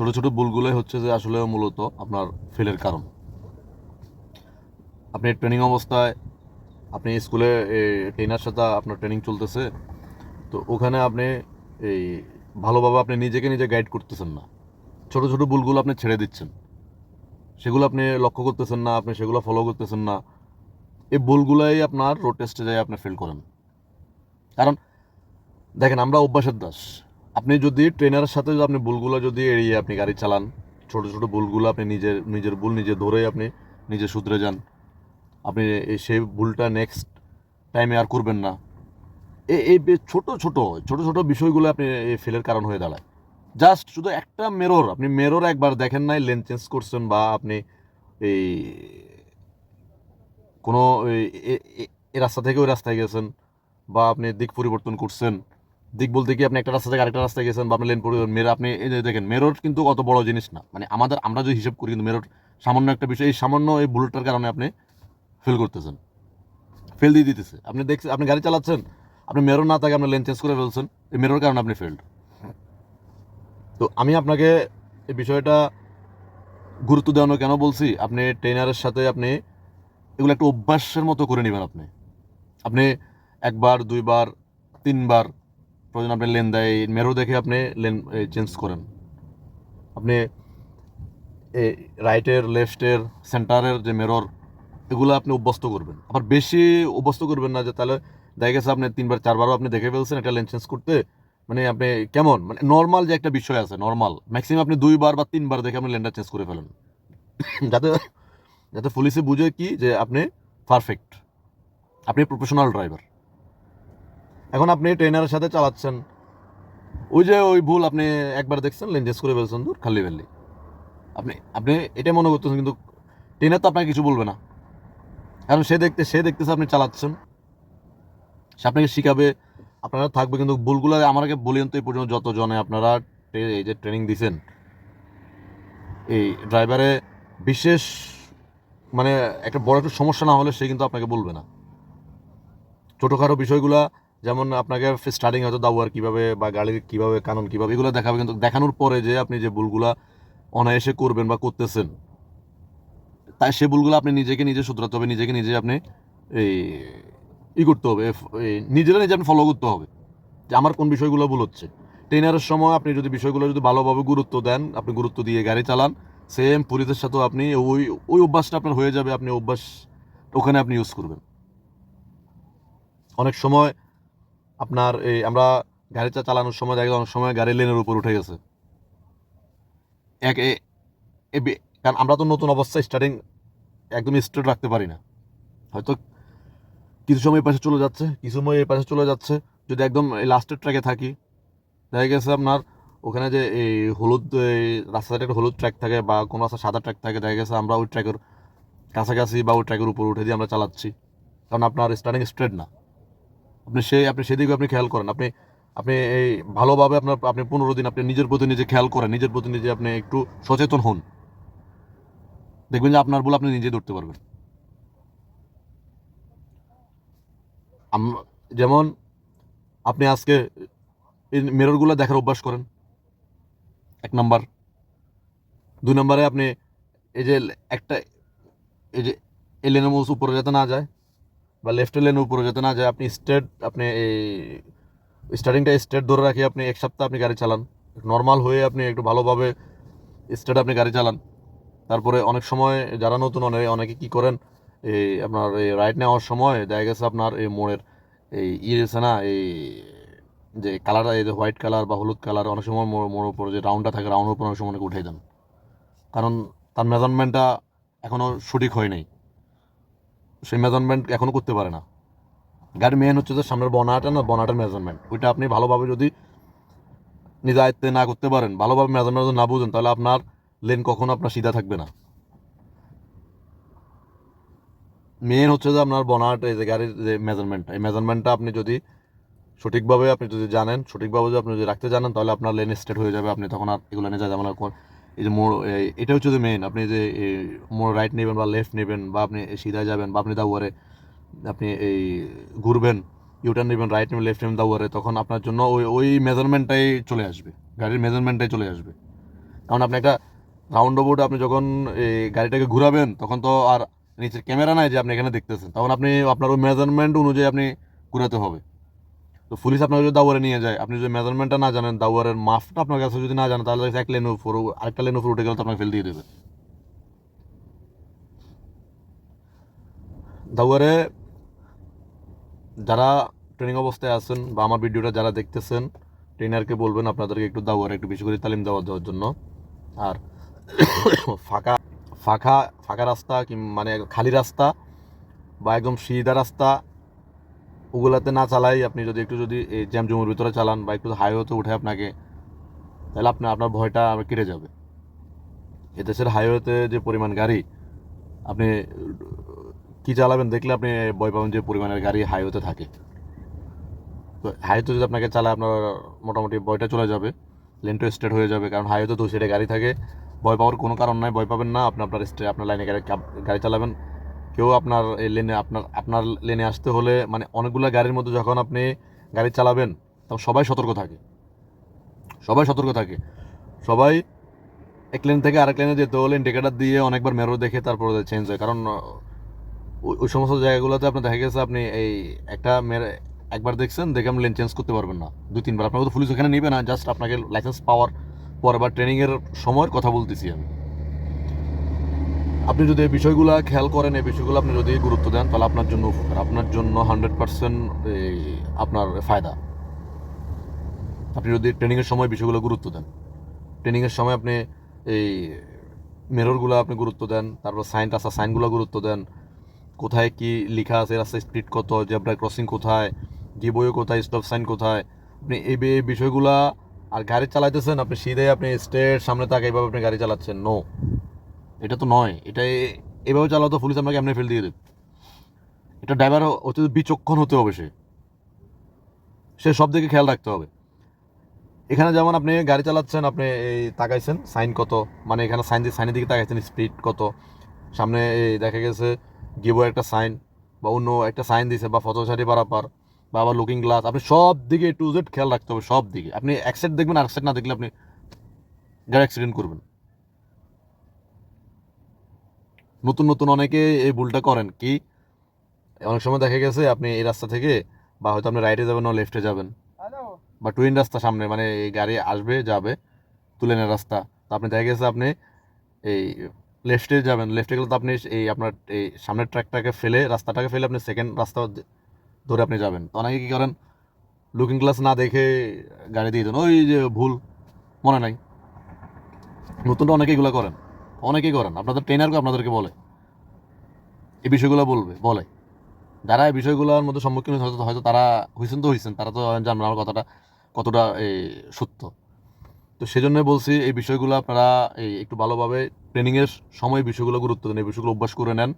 ছোট ছোট ভুলগুলোই হচ্ছে যে আসলে মূলত আপনার ফেলের কারণ। আপনি ট্রেনিং অবস্থায়, আপনি স্কুলে ট্রেনার সাথে আপনার ট্রেনিং চলতেছে, তো ওখানে আপনি এই ভালোভাবে আপনি নিজেকে নিজে গাইড করতেছেন না। ছোট ছোট ভুলগুলো আপনি ছেড়ে দিচ্ছেন। সেগুলো আপনি লক্ষ্য করতেছেন না, আপনি সেগুলো ফলো করতেছেন না। এই ভুলগুলাই আপনার রোড টেস্টে যায় আপনি ফেল করেন। কারণ, দেখেন আমরা অভ্যাসের দাস। আপনি যদি ট্রেনারের সাথে যদি আপনি ভুলগুলো যদি এড়িয়ে আপনি গাড়ি চালান, ছোট ছোট ভুলগুলো আপনি নিজের নিজের ভুল নিজে ধরে আপনি নিজে শুধরে যান। আপনি সেই ভুলটা নেক্সট টাইমে আর করবেন না। এই ছোট ছোট ছোট ছোট বিষয়গুলো আপনি এই ফেলের কারণ হয়ে দাঁড়ায়। জাস্ট শুধু একটা মেরর আপনি মেরর একবার দেখেন নাই লেন চেঞ্জ করছেন বা আপনি এই কোনো এই- রাস্তা থেকে ওই রাস্তায় গেছেন বা আপনি দিক পরিবর্তন করছেন। দিক বলতে কি আপনি একটা রাস্তা থেকে আরেকটা রাস্তায় গেছেন বা আপনি লেন পরিবর্তন মেরো আপনি এই যে দেখেন, মেরোর কিন্তু অত বড় জিনিস না। মানে আমাদের, আমরা যদি হিসাব করি কিন্তু মেরোর সামান্য একটা বিষয়, এই সামান্য এই বুলেটটার কারণে আপনি ফেল করতেছেন। ফেল দিয়ে দিতেছে। আপনি দেখছেন আপনি গাড়ি চালাচ্ছেন, আপনি মেরর না থাকে আপনি লেন চেঞ্জ করে ফেলছেন, এই মেরোর কারণে আপনি ফেল্ড তো আমি আপনাকে এই বিষয়টা গুরুত্ব দেওয়ানো কেন বলছি? আপনি ট্রেনারের সাথে আপনি এগুলো একটা অভ্যাসের মতো করে নেবেন আপনি। আপনি একবার, দুইবার, তিনবার প্রয়োজন আপনি লেন দেয়, মেরো দেখে আপনি লেন চেঞ্জ করেন। আপনি রাইটের লেফটের সেন্টারের যে মেরর এগুলো আপনি অভ্যস্ত করবেন। আবার বেশি অভ্যস্ত করবেন না যে তাহলে দেখা গেছে আপনি তিনবার, চারবারও আপনি দেখে ফেলছেন একটা লেন চেঞ্জ করতে মানে আপনি কেমন? মানে নর্মাল যে একটা বিষয় আছে নর্মাল ম্যাক্সিমাম আপনি দুইবার বা তিনবার দেখে আপনি লেনটা চেঞ্জ করে ফেলেন। যাতে যাতে পুলিশে বুঝে কি যে আপনি পারফেক্ট আপনি প্রফেশনাল ড্রাইভার এখন আপনি ট্রেনারের সাথে চালাচ্ছেন। ওই যে ওই ভুল আপনি একবার দেখছেন চেঞ্জ করে ফেলছেন দূর, খালি ফেললি। আপনি আপনি এটা মনে করতেছেন, কিন্তু ট্রেনার তো আপনাকে কিছু বলবে না। কারণ সে দেখতে, সে দেখতেছে আপনি চালাচ্ছেন। সে আপনাকে শিখাবে, আপনারা থাকবে, কিন্তু ভুলগুলো আমাকে বলিয়েন তো এই পর্যন্ত যতজনে আপনারা এই যে ট্রেনিং দিছেন, এই ড্রাইভারে বিশেষ মানে একটা বড় একটা সমস্যা না হলে সে কিন্তু আপনাকে বলবে না। ছোটোখাটো বিষয়গুলা যেমন আপনাকে স্টার্টিং হয়তো দাওয়ার কীভাবে বা গাড়ির কীভাবে কানুন কীভাবে এগুলো দেখাবে, কিন্তু দেখানোর পরে যে আপনি যে ভুলগুলা অনায়াসে করবেন বা করতেছেন, তাই সে ভুলগুলো আপনি নিজেকে নিজে শুধরাতে হবে, নিজেকে নিজে আপনি এই ই করতে হবে নিজেরা নিজে আপনি ফলো করতে হবে যে আমার কোন বিষয়গুলো ভুল হচ্ছে। ট্রেনারের সময় আপনি যদি বিষয়গুলো যদি ভালোভাবে গুরুত্ব দেন, আপনি গুরুত্ব দিয়ে গাড়ি চালান সেম পুলিশের সাথেও আপনি ওই ওই অভ্যাসটা আপনার হয়ে যাবে, আপনি অভ্যাস ওখানে আপনি ইউজ করবেন। অনেক সময় আপনার এই আমরা গাড়িটা চালানোর সময় দেখা অনেক সময় গাড়ি লেনের উপর উঠে গেছে। এক কারণ আমরা তো নতুন অবস্থায় স্টার্টিং একদম স্ট্রেট রাখতে পারি না। হয়তো কিছু সময় পাশে চলে যাচ্ছে, কিছু সময় এই পাশে চলে যাচ্ছে। যদি একদম লাস্টের ট্র্যাকে থাকি, দেখা গেছে আপনার ওখানে যে এই হলুদ, এই রাস্তাতে একটা হলুদ ট্র্যাক থাকে বা কোনো রাস্তা সাদা ট্র্যাক থাকে, দেখা গেছে আমরা ওই ট্র্যাকের কাছাকাছি বা ওই ট্র্যাকের উপর উঠে দিয়ে আমরা চালাচ্ছি। কারণ আপনার স্টার্টিং স্ট্রেট না। আপনি সেই, আপনি সেদিকে আপনি খেয়াল করেন। আপনি আপনি এই ভালোভাবে আপনার, আপনি পনেরো দিন আপনি নিজের প্রতি নিজে খেয়াল করেন, নিজের প্রতি নিজে আপনি একটু সচেতন হন। দেখবেন যে আপনার বলে আপনি নিজে ধরতে পারবেন। যেমন আপনি আজকে এই মেররগুলো দেখার অভ্যাস করেন। এক নাম্বার। দুই নম্বরে আপনি এই যে একটা, এই যে মধ্যে উপরে যাতে না যায় বা লেফটের লেনের উপরে যাতে না যায়, আপনি স্ট্রেট আপনি এই স্টার্টিংটা স্ট্রেট ধরে রাখি, আপনি এক সপ্তাহ আপনি গাড়ি চালান। নর্মাল হয়ে আপনি একটু ভালোভাবে স্ট্রেট আপনি গাড়ি চালান। তারপরে অনেক সময় যারা নতুন অনেকে অনেকে কী করেন, এই আপনার এই রাইড নেওয়ার সময় দেখা গেছে আপনার এই মোড়ের এই ইয়ে আছে না, এই যে কালার এই যে হোয়াইট কালার বা হলুদ কালার অনেক সময় মোড় মোড়ের উপর যে রাউন্ডটা থাকে রাউন্ডের উপর অনেক সময় উঠে দেন। কারণ তার মেজারমেন্টটা এখনও সঠিক হয় নাই। সেই মেজারমেন্ট এখনও করতে পারে না। গাড়ির মেন হচ্ছে যে সামনের বনাটা না, বনাটার মেজারমেন্ট ওইটা আপনি ভালোভাবে যদি নিজ আয়ত্তে না করতে পারেন, ভালোভাবে মেজারমেন্ট না বুঝেন, তাহলে আপনার লেন কখনো আপনার সিধা থাকবে না। মেন হচ্ছে যে আপনার বনাট, এই যে গাড়ির যে মেজারমেন্ট এই মেজারমেন্টটা আপনি যদি সঠিকভাবে আপনি যদি জানেন, সঠিকভাবে যদি আপনি যদি রাখতে জানেন, তাহলে আপনার লেন স্ট্রেট হয়ে যাবে। আপনি তখন আর এগুলো নিয়ে যাবেন না। এই যে মোড় এটা হচ্ছে যে মেন আপনি যে মোড় রাইট নেবেন বা লেফট নেবেন বা আপনি সিধা যাবেন বা আপনি দাউয়ারে, আপনি এই ঘুরবেন ইউটার্ন নেবেন রাইট নেবেন লেফট নেবেন, দাউয়ারে, তখন আপনার জন্য ওই ওই মেজারমেন্টটাই চলে আসবে। গাড়ির মেজারমেন্টটাই চলে আসবে। কারণ আপনি একটা রাউন্ড বোর্ড আপনি যখন এই গাড়িটাকে ঘুরাবেন, তখন তো আর নিচের ক্যামেরা নাই যে আপনি এখানে দেখতেছেন। তখন আপনি আপনার ওই মেজারমেন্ট অনুযায়ী আপনি ঘুরাতে হবে। তো পুলিশ আপনাকে যদি দাওয়ারে নিয়ে যায়, আপনি যদি মেজারমেন্টটা না জানেন, দাওয়ারের মাপটা আপনার কাছে যদি না জানেন, তাহলে এক লেন উপর, আরেকটা লেন উপর উঠে গেলে তো আপনাকে ফেল দিয়ে দেবে। দাওয়ারে যারা ট্রেনিং অবস্থায় আছেন বা আমার ভিডিওটা যারা দেখতেছেন ট্রেনারকে বলবেন, আপনাদেরকে একটু দাওয়ারে একটু বেশি করে তালিম দেওয়া দেওয়ার জন্য। আর ফাঁকা ফাঁকা ফাঁকা রাস্তা কি মানে খালি রাস্তা বা একদম সিধা রাস্তা ওগুলাতে না চালাই, আপনি যদি একটু যদি এই জ্যাম জমির ভিতরে চালান বা একটু হাইওয়েতে উঠে আপনাকে, তাহলে আপনি, আপনার ভয়টা আবার কেটে যাবে। এদেশের হাইওয়েতে যে পরিমাণ গাড়ি, আপনি কি চালাবেন দেখলে আপনি ভয় পাবেন যে পরিমাণের গাড়ি হাইওয়েতে থাকে। তো হাইওয়েতে যদি আপনাকে চালায়, আপনার মোটামুটি ভয়টা চলে যাবে লেনটা স্টেট হয়ে যাবে, কারণ হাইওয়েতে তো সেটা গাড়ি থাকে। ভয় পাওয়ার কোনো কারণ নাই, ভয় পাবেন না, আপনি আপনার স্টে আপনার লাইনে গাড়ি গাড়ি চালাবেন। কেউ আপনার এই লেনে, আপনার আপনার লেনে আসতে হলে মানে অনেকগুলো গাড়ির মধ্যে যখন আপনি গাড়ি চালাবেন, তখন সবাই সতর্ক থাকে। সবাই সতর্ক থাকে। সবাই এক লেন থেকে আরেক লেনে যেতে হলে ইন্ডিকেটার দিয়ে অনেকবার মেরো দেখে তারপরে চেঞ্জ হয়। কারণ ওই সমস্ত জায়গাগুলোতে আপনার দেখা গেছে আপনি এই একটা মেরে, একবার দেখছেন, দেখে আপনি লেন চেঞ্জ করতে পারবেন না। দুই, তিনবার। আপনাকে তো পুলিশ ওখানে নেবে না জাস্ট আপনাকে লাইসেন্স পাওয়ার পর বা ট্রেনিংয়ের সময়ের কথা বলতেছি আমি। আপনি যদি এই বিষয়গুলো খেয়াল করেন, এই বিষয়গুলো আপনি যদি গুরুত্ব দেন, তাহলে আপনার জন্য উপকার। আপনার জন্য হান্ড্রেড পার্সেন্ট আপনার ফায়দা। আপনি যদি ট্রেনিংয়ের সময় বিষয়গুলো গুরুত্ব দেন। ট্রেনিংয়ের সময় আপনি এই মেররগুলো আপনি গুরুত্ব দেন, তারপর সাইন আসা সাইনগুলো গুরুত্ব দেন। কোথায় কি লেখা আছে রাস্তায় স্পিড কত জেব্রা ক্রসিং কোথায় গিবয়ে কোথায় স্টপ সাইন কোথায়। আপনি এই বিষয়গুলা আর গাড়ি চালাইতেছেন, আপনি সিধে আপনি স্টেট সামনে তাকে এইভাবে আপনি গাড়ি চালাচ্ছেন নো এটা তো নয়। এটা এভাবে চালাতো পুলিশ আপনাকে এমনি ফেল দিয়ে দেবে। এটা ড্রাইভার অতি বিচক্ষণ হতে হবে সে। সে সব দিকে খেয়াল রাখতে হবে। এখানে যেমন আপনি গাড়ি চালাচ্ছেন, আপনি এই তাকাইছেন সাইন কত? মানে এখানে সাইন দিয়ে সাইনের দিকে তাকাইছেন স্পিড কত? সামনে এই দেখা গেছে গিবো একটা সাইন বা অন্য একটা সাইন দিছে বা ফটোসারি পারাপার বা আবার লুকিং গ্লাস আপনি সব দিকে টু জেড খেয়াল রাখতে হবে, সব দিকে। আপনি এক সাইড দেখবেন আর সাইড না দেখলে আপনি গাড়ি অ্যাক্সিডেন্ট করবেন। নতুন নতুন অনেকে এই ভুলটা করেন কি? অনেক সময় দেখা গেছে আপনি এই রাস্তা থেকে বা হয়তো আপনি রাইটে যাবেন না লেফটে যাবেন। বা টুইন রাস্তা সামনে মানে এই গাড়ি আসবে যাবে তুলেনের রাস্তা। তো আপনি দেখা গেছে আপনি এই লেফটে যাবেন লেফটে গেলে তো আপনি এই আপনার এই সামনের ট্র্যাকটাকে ফেলে রাস্তাটাকে ফেলে আপনি সেকেন্ড রাস্তা ধরে আপনি যাবেন। তো অনেকে কী করেন? লুকিং গ্লাস না দেখে গাড়ি দিয়ে দেন। ওই যে ভুল মনে নাই। নতুনটা অনেকে এগুলো করেন। অনেকেই করেন আপনাদের ট্রেনারকে আপনাদেরকে বলে। এই বিষয়গুলো বলবে বলে। যারা এই বিষয়গুলোর মধ্যে সম্মুখীন হয়তো হয়তো তারা হয়েছেন তো হয়েছেন তারা তো জানবেন আমার কথাটা কতটা এই, সত্য। তো সেজন্য বলছি এই বিষয়গুলো আপনারা এই একটু ভালোভাবে ট্রেনিংয়ের সময় বিষয়গুলো গুরুত্ব দেন এই বিষয়গুলো অভ্যাস করে নেন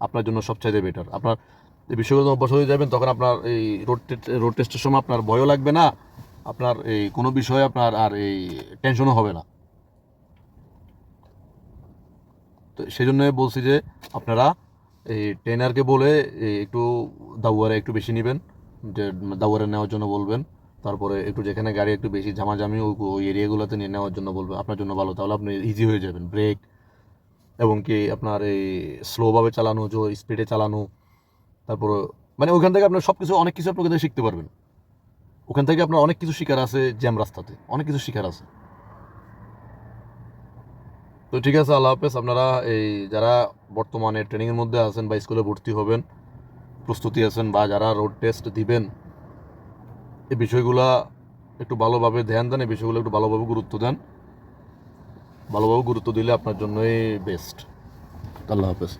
আপনার জন্য সবচাইতে বেটার আপনার এই বিষয়গুলো অভ্যাস হয়ে যাবেন তখন আপনার এই রোড রোড টেস্টের সময় আপনার ভয়ও লাগবে না আপনার এই কোনো বিষয়ে আপনার আর এই টেনশনও হবে না। তো সেই জন্য বলছি যে আপনারা এই ট্রেনারকে বলে একটু দাউয়ারে একটু বেশি নেবেন, যে দাউয়ারে নেওয়ার জন্য বলবেন। তারপরে একটু যেখানে গাড়ি একটু বেশি ঝামাঝামি, ওই এরিয়াগুলোতে নিয়ে নেওয়ার জন্য বলবেন আপনার জন্য ভালো, তাহলে আপনি ইজি হয়ে যাবেন। ব্রেক এবং কি আপনার এই স্লোভাবে চালানো যে স্পিডে চালানো, তারপরে মানে ওখান থেকে আপনার সব কিছু অনেক কিছু আপনি ওখান থেকে শিখতে পারবেন। ওখান থেকে আপনার অনেক কিছু শিকার আছে জ্যাম রাস্তাতে, অনেক কিছু শিকার আছে। তো ঠিক আছে, আল্লাহ হাফেজ। আপনারা এই যারা বর্তমানে ট্রেনিংয়ের মধ্যে আছেন বা স্কুলে ভর্তি হবেন, প্রস্তুতি আছেন বা যারা রোড টেস্ট দিবেন, এই বিষয়গুলা একটু ভালোভাবে ধ্যান দেন, এই বিষয়গুলো একটু ভালোভাবে গুরুত্ব দেন। ভালোভাবে গুরুত্ব দিলে আপনার জন্যই বেস্ট আল্লাহ হাফেজ।